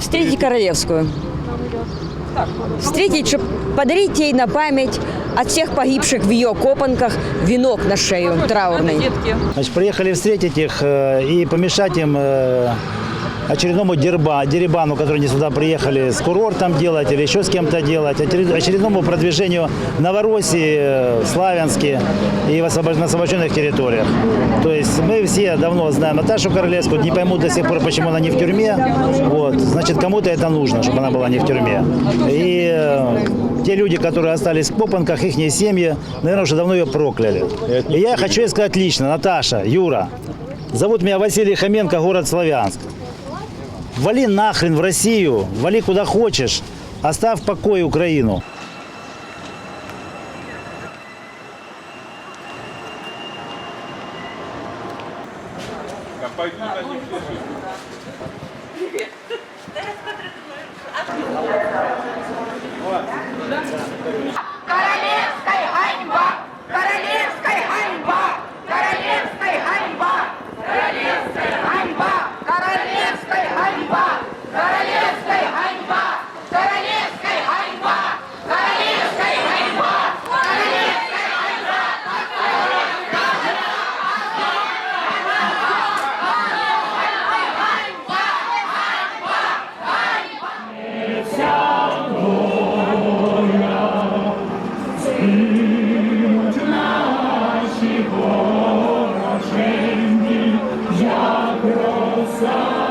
Встретить Королевскую. Встретить, чтобы подарить ей на память от всех погибших в ее копанках венок на шею траурный. Значит, приехали встретить их э, и помешать им э, очередному дерба, дерибану, которые они сюда приехали с курортом делать или еще с кем-то делать, очеред- очередному продвижению Новороссии, э, Славянске и в на освобожденных территориях. То есть мы все давно знаем Наташу Королевскую, не пойму до сих пор, почему она не в тюрьме. Вот. Значит, кому-то это нужно, чтобы она была не в тюрьме. И э, те люди, которые остались в Копанках, их семьи, наверное, уже давно ее прокляли. И я хочу сказать лично, Наташа, Юра, зовут меня Василий Хоменко, город Славянск. Вали нахрен в Россию, вали куда хочешь, оставь в покое Украину. Королевская song.